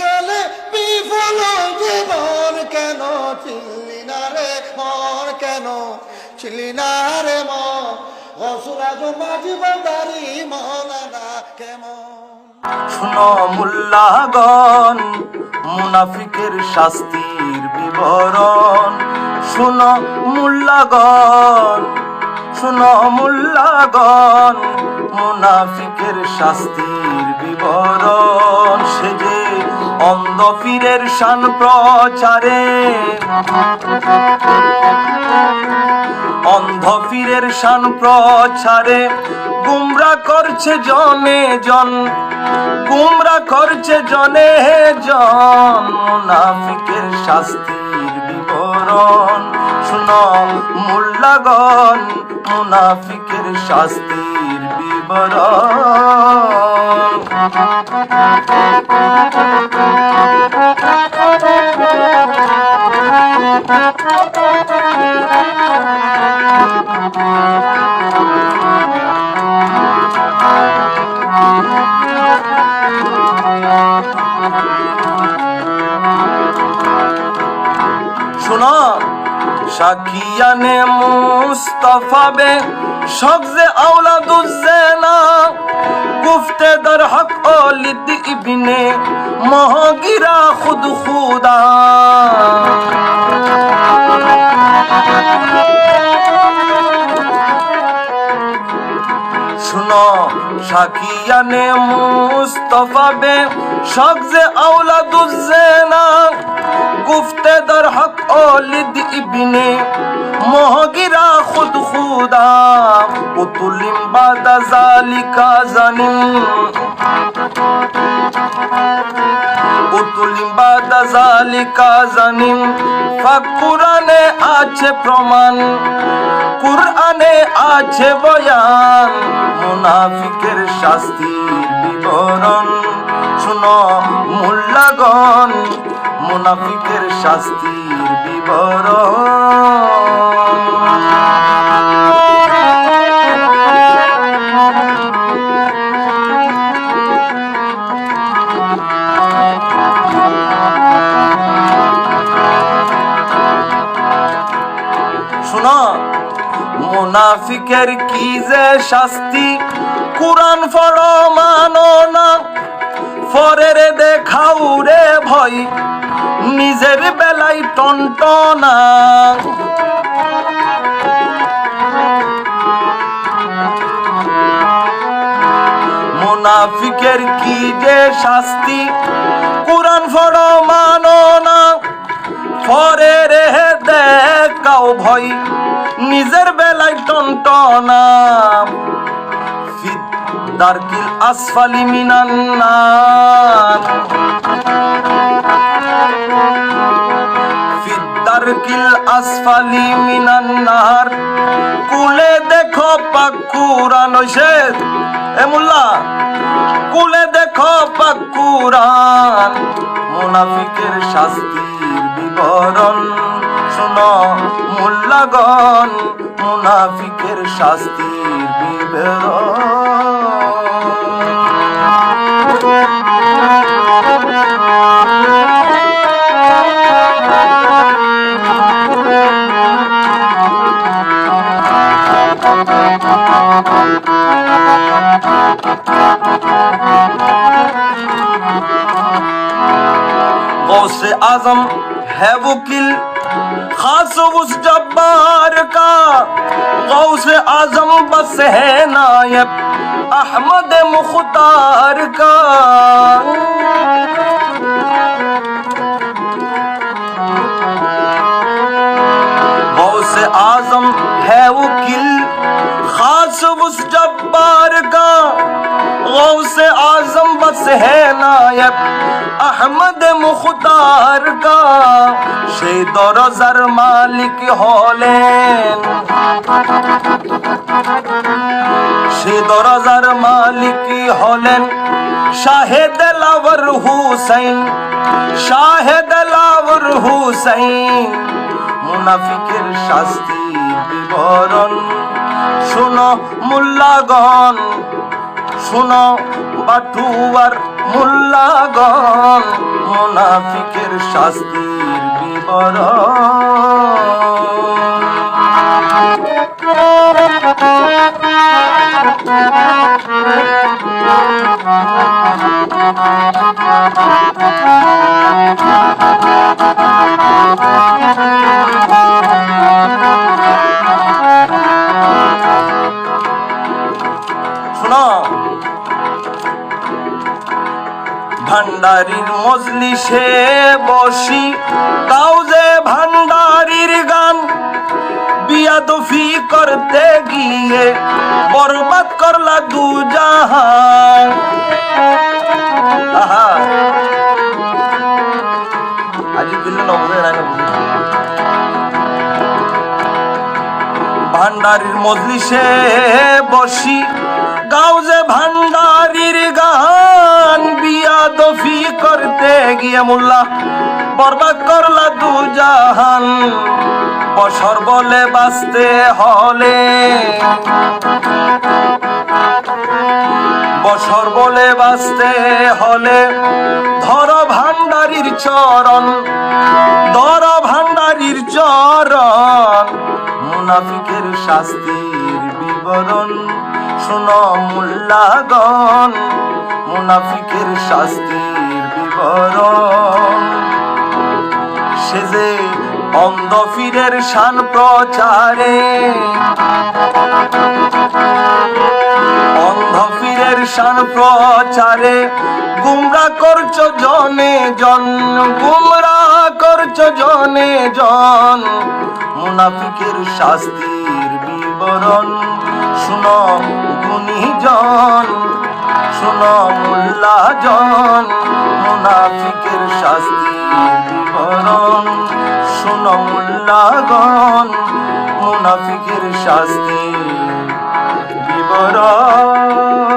গেলে বিফল জীবন কেন? চিল্লি না রে মন কেন? চিল্লি না রে মন কেমন? শুনো মুল্লাগণ, মুনাফিকের শাস্তির বিবরণ। শুনো মুল্লাগণ শুনো মুল্লাগণ, মুনাফিকের শাস্তির বিবরণ। সে যে অন্ধ ফিরের শান প্রচারে। অন্ধ পীরের শান প্রচারে। গুমরা করছে জনে জন, গুমরা করছে জনে জন। মুনাফিকের শাস্তির বিবরণ। শুনো মুল্লাগণ মুনাফিকের শাস্তির বিবরণ। শোনো সাকিয়ানে মুস্তফা বে সবজে আওলাদুজ্জেনা গুফতে দর হক ওলিদ ইবনে মহগিরা খুদ খুদা। শুনো সাকিয়ানে মুস্তফা বে সবজে আওলাদুজ্জেনা উতুলিম বাদা জালিকা জানিম। উতুলিম বাদা জালিকা জানিম কুরআনে আছে প্রমাণ। কুরআনে আছে বয়ান। মুনাফিকের শাস্তির বিবরণ। শুনো মুল্লাগণ, মুনাফিকের শাস্তির বিবরণ। মুনাফিকের কি যে শাস্তি? কোরআন ফড়ো মানো না। ফরের দেখাও রে ভয়। নিজের বেলায় টনটনা। মুনাফিকের কি যে শাস্তি? কোরআন ফড়ো মানো না। পরে রে দেখাও ভয়। নিজের বেলায় টনটনা। দারকিল আসফালি মিনান নার। দারকিল আসফালি মিনান নার। কুলে দেখো পাক কুরআন হইছে এ মোল্লা। কুলে দেখো পাক কুরআন। মুনাফিকের শাস্তির বিবরণ। শুনো মোল্লাগণ মুনাফিকের শাস্তির ہے وہ کل خاص اس جبار کا۔ غوث اعظم بس ہے نائب احمد مختار کا۔ غوث اعظم ہے وہ کل خاص اس جبار کا۔ غوث اعظم بس ہے نائب আহমদ মুখতার কা সেই দরজার মালিক হলেন। সেই দরজার মালিক হলেন শাহেদ লাওয়ার হুসাইন, শাহেদ লাওয়ার হুসাইন। মুনাফিকের শাস্তি বিবরণ শুনো মুল্লাগণ। শুনো বাটুয়ার মোল্লাগণ মোনাফিকের শাস্তির বিবরণ। শোনো ভান্ডারির মজলিসে বসি, তাও যে ভান্ডারির গান। বিয়া বিয়াদফি করতে গিয়ে বরবাদ করলা দু জাহান। ভান্ডারির মজলিসে বসি। যে ভান্ডারির গান বিয়া দফি করতে গিয়ে মোল্লা বরবাদ করলা দু জাহান বছর বলে বাঁচতে হলে। বছর বলে বাঁচতে হলে ধর ভান্ডারির চরণ, ধর ভান্ডারির চরণ। মুনাফিকের শাস্তির বিবরণ। শুনো মুল্লাগণ, মুনাফিকের শাস্তির বিবরণ। সে যে অন্ধ ফিরের শান প্রচারে, অন্ধ ফিরের শান প্রচারে, গুমরা করছ জনে জন, গুমরা মুনাফিকের শাস্তির বিবরণ। শুনো গুণীজন, শুনো মোল্লা জন মুনাফিকের শাস্তির বিবরণ। শুনো মোল্লাগণ মুনাফিকের শাস্তির বিবরণ।